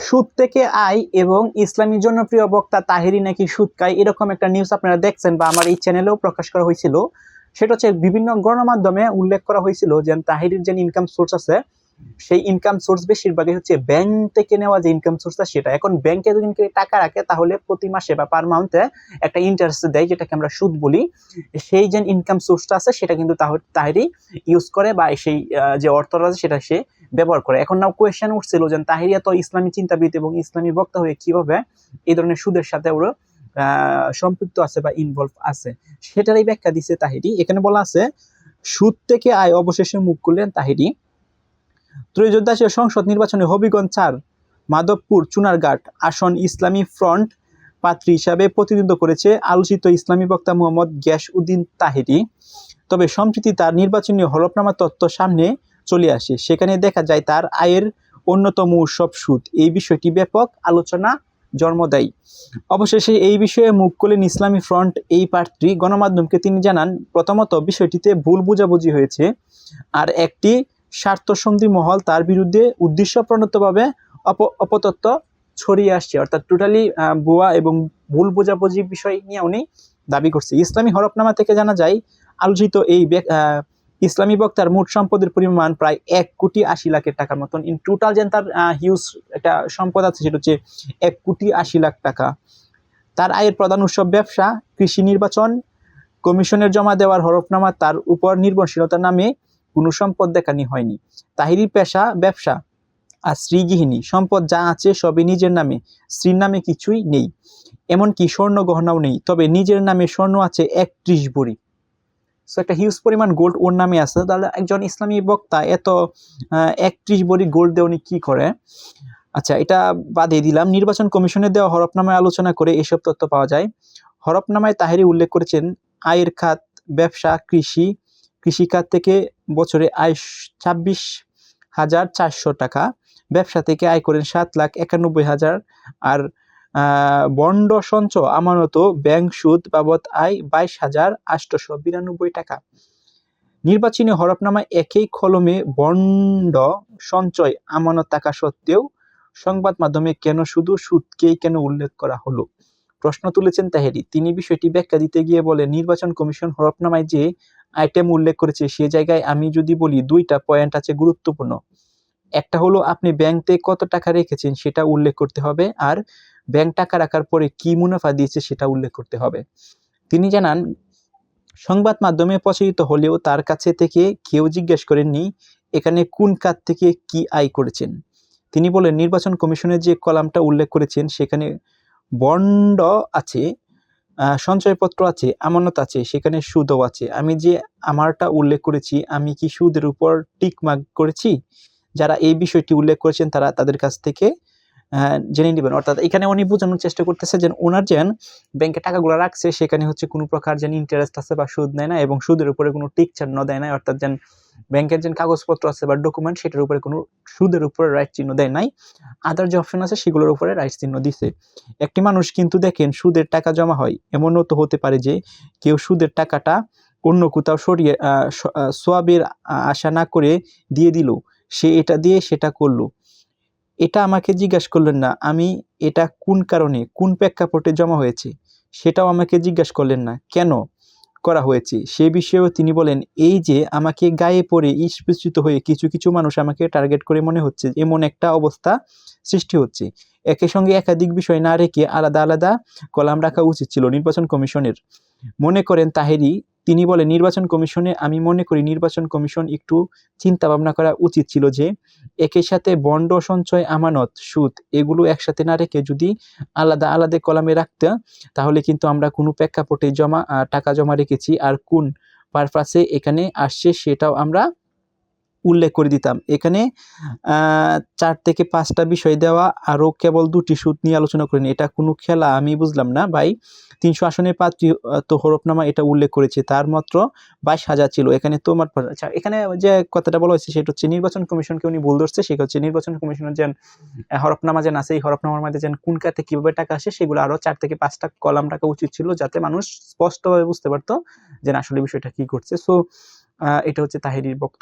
সুদ থেকে আয় এবং ইসলামী জনপ্রিয় বক্তা তাহিরি নাকি সুদ খায়, এরকম একটা নিউজ আপনারা দেখছেন বা আমার এই চ্যানেলেও প্রকাশ করা হয়েছিল। সেটা হচ্ছে বিভিন্ন গণমাধ্যমে উল্লেখ করা হয়েছিল যে তাহিরির যে ইনকাম সোর্স আছে, সেই ইনকাম সোর্স বেশিরভাগই হচ্ছে ব্যাংক থেকে নেওয়া যে ইনকাম সোর্সটা সেটা। এখন ব্যাংকে যদি টাকা রাখে, তাহলে প্রতি মাসে বা পার মান্থে একটা ইন্টারেস্ট দেয়, যেটাকে আমরা সুদ বলি। সেই যে ইনকাম সোর্সটা আছে, সেটা কিন্তু তাহ- তাহিরি ইউজ করে বা সেই যে অর্থটা আছে, সেটা সে ব্যবহার করে। এখন নাও কোয়েশ্চেন উঠছিল যে তাহিরিয়া তো ইসলামী চিন্তাবিদ এবং ইসলামী বক্তা হয়ে কীভাবে এই ধরনের সুদের সাথে ওরা সম্পৃক্ত আছে বা ইনভলভ আছে, সেটারই ব্যাখ্যা দিছে তাহিরি। এখানে বলা আছে, সুদ থেকে আয় অবশেষে মুখ করলেন তাহিরি। ত্রয়োদশীয় সংসদ নির্বাচনে হবিগঞ্জ চার, মাধবপুর, চুনারঘাট আসন ইসলামী ফ্রন্ট পাত্রী হিসাবে প্রতিনিধিত্ব করেছে আলোচিত ইসলামী বক্তা মোহাম্মদ গ্যাস উদ্দিন তাহিরি। তবে সম্প্রতি তার নির্বাচনী হলফনামা তত্ত্ব সামনে চলে আসে। সেখানে দেখা যায় তার আয়ের অন্যতম উৎসব সুদ। এই বিষয়টি ব্যাপক আলোচনা জন্ম দেয় অবশেষে এই বিষয়ে মুখ করলেন ইসলামী ফ্রন্ট এই প্রার্থী গণমাধ্যমকে তিনি জানান, প্রথমত বিষয়টিতে ভুল বোঝাবুঝি হয়েছে আর একটি স্বার্থসন্ধি মহল তার বিরুদ্ধে উদ্দেশ্যপ্রণতভাবে অপ অপতত্ত্ব ছড়িয়ে আসছে। অর্থাৎ টোটালি ভুয়া এবং ভুল বোঝাবুঝি বিষয় নিয়ে উনি দাবি করছে। ইসলামী হরফনামা থেকে জানা যায়, আলোচিত এই ইসলামী বক্তার মোট সম্পদের পরিমাণ প্রায় এক কোটি আশি লাখের টাকার মতন। ইন টোটাল যেন তার হিউজ একটা সম্পদ আছে সেটা হচ্ছে এক কোটি আশি লাখ টাকা। তার আয়ের প্রধান উৎসব ব্যবসা, কৃষি নির্বাচন, কমিশনের জমা দেওয়ার হরফনামা তার উপর নির্ভরশীলতা নামে কোনো সম্পদ দেখানি হয়নি। তাহিরির পেশা, ব্যবসা আর স্ত্রীগৃহিণী। সম্পদ যা আছে সবই নিজের নামে, স্ত্রীর নামে কিছুই নেই। এমনকি স্বর্ণ গহনাও নেই, তবে নিজের নামে স্বর্ণ আছে একত্রিশ ভরি। সো একটা হিউজ পরিমাণ গোল্ড ওর নামে আছে। তাহলে একজন ইসলামী বক্তা এত একত্রিশ ভরি গোল্ড দিয়ে উনি কী করে? আচ্ছা এটা বাদে দিলাম। নির্বাচন কমিশনের দেওয়া হরফনামায় আলোচনা করে এসব তথ্য পাওয়া যায়। হরফনামায় তাহেরি উল্লেখ করেছেন, আয়ের খাত, ব্যবসা, কৃষি, কৃষিখাত থেকে বছরে আয় ছাব্বিশ হাজার চারশো টাকা, ব্যবসা থেকে আয় করেন সাত লাখ একানব্বই হাজার, আর বন্ড সঞ্চয় আমানত ব্যাংক সুদ বাবদ আয় বাইশ হাজার আটশোশো বিরানব্বই টাকা। নির্বাচনী হরফনামায় একই কলমে বন্ড সঞ্চয় আমানত টাকা সত্ত্বেও সংবাদ মাধ্যমে কেন শুধু সুদকেই কেন উল্লেখ করা হলো? প্রশ্ন তুলেছেন তাহেরি। তিনি বিষয়টি ব্যাখ্যা দিতে গিয়ে বলেন, নির্বাচন কমিশন হরফনামায় যে আইটেম উল্লেখ করেছে, সে জায়গায় আমি যদি বলি দুইটা পয়েন্ট আছে গুরুত্বপূর্ণ। একটা হলো আপনি ব্যাংকে কত টাকা রেখেছেন সেটা উল্লেখ করতে হবে, আর ব্যাংক টাকা রাখার পরে কি মুনাফা দিয়েছে সেটা উল্লেখ করতে হবে। তিনি জানান, সংবাদ মাধ্যমে প্রচারিত হলেও তার কাছে থেকে কেউ জিজ্ঞেস করেননি, এখানে কোন কাজ থেকে কি আয় করেছেন। তিনি বলেন, নির্বাচন কমিশনের যে কলামটা উল্লেখ করেছেন, সেখানে বন্ড আছে সঞ্চয়পত্র আছে, আমানত আছে, সেখানে সুদও আছে। আমি যে আমারটা উল্লেখ করেছি, আমি কি সুদের উপর টিক মার্ক করেছি? যারা এই বিষয়টি উল্লেখ করেছেন, তারা তাদের কাছ থেকে জেনে নেবেন। অর্থাৎ এখানে উনি বোঝানোর চেষ্টা করতেছে যে ওনার যেন ব্যাংকে টাকাগুলো রাখছে, সেখানে হচ্ছে কোনো প্রকার যেন ইন্টারেস্ট আছে বা সুদ নেয় না এবং সুদের উপরে কোনো টিক চিহ্ন দেয় না অর্থাৎ যেন ব্যাংকের যে কাগজপত্র আছে বা ডকুমেন্ট সেটার উপরে কোনো সুদের উপরে রাইট চিহ্ন দেয় নাই। আদার যে অপশন আছে সেগুলোর উপরে রাইট চিহ্ন দিছে। একটি মানুষ কিন্তু দেখেন সুদের টাকা জমা হয়। এমনও তো হতে পারে যে কেউ সুদের টাকাটা অন্য কোথাও সরিয়ে সোয়াবের আশা না করে দিয়ে দিল। সে এটা দিয়ে সেটা করল। এটা আমাকে জিজ্ঞাসা করলেন না, আমি এটা কোন কারণে, কোন প্রেক্ষাপটে জমা হয়েছে, সেটাও আমাকে জিজ্ঞাসা করলেন না, কেন করা হয়েছে? সে বিষয়েও তিনি বলেন, এই যে আমাকে গায়ে পড়ে স্পৃশিত হয়ে কিছু কিছু মানুষ আমাকে টার্গেট করে মনে হচ্ছে, এমন একটা অবস্থা সৃষ্টি হচ্ছে। একই সঙ্গে একাধিক বিষয় না রেখে আলাদা আলাদা কলাম রাখা উচিত ছিল নির্বাচন কমিশনের। মনে করেন তাহেরি, তিনি বলেন, নির্বাচন কমিশনে আমি মনে করি নির্বাচন কমিশন একটু চিন্তা ভাবনা করা উচিত ছিল যে একই সাথে বন্ড সঞ্চয়, আমানত, সুদ এগুলো একসাথে না রেখে যদি আলাদা আলাদা কলামে রাখতে, তাহলে কিন্তু আমরা কোনো প্রেক্ষাপটে জমা টাকা জমা রেখেছি আর কোন পারপাসে এখানে আসছে সেটাও আমরা উল্লেখ করে দিতাম। এখানে চার থেকে পাঁচটা বিষয় দেওয়া আরও কেবল দুটি সুদ নিয়ে আলোচনা করেন। এটা কোনো খেলা, আমি বুঝলাম না ভাই। তিনশো আসনের পাত্রী তো হরফনামা এটা উল্লেখ করেছে। তার মাত্র বাইশ হাজার ছিল। এখানে তোমার আচ্ছা এখানে যে কথাটা বলা হয়েছে সেটা হচ্ছে নির্বাচন কমিশনকে উনি ভুল ধরছে। সেটা হচ্ছে নির্বাচন কমিশনের যেন হরফনামা যেন আছে, এই হরফনামার মধ্যে যেন কোন খাতে কীভাবে টাকা আসে, সেগুলো আরও চার থেকে পাঁচটা কলাম রাখা উচিত ছিল যাতে মানুষ স্পষ্টভাবে বুঝতে পারতো যে আসলে বিষয়টা কি করছে সো এটা হচ্ছে তাহিরির বক্তব্য।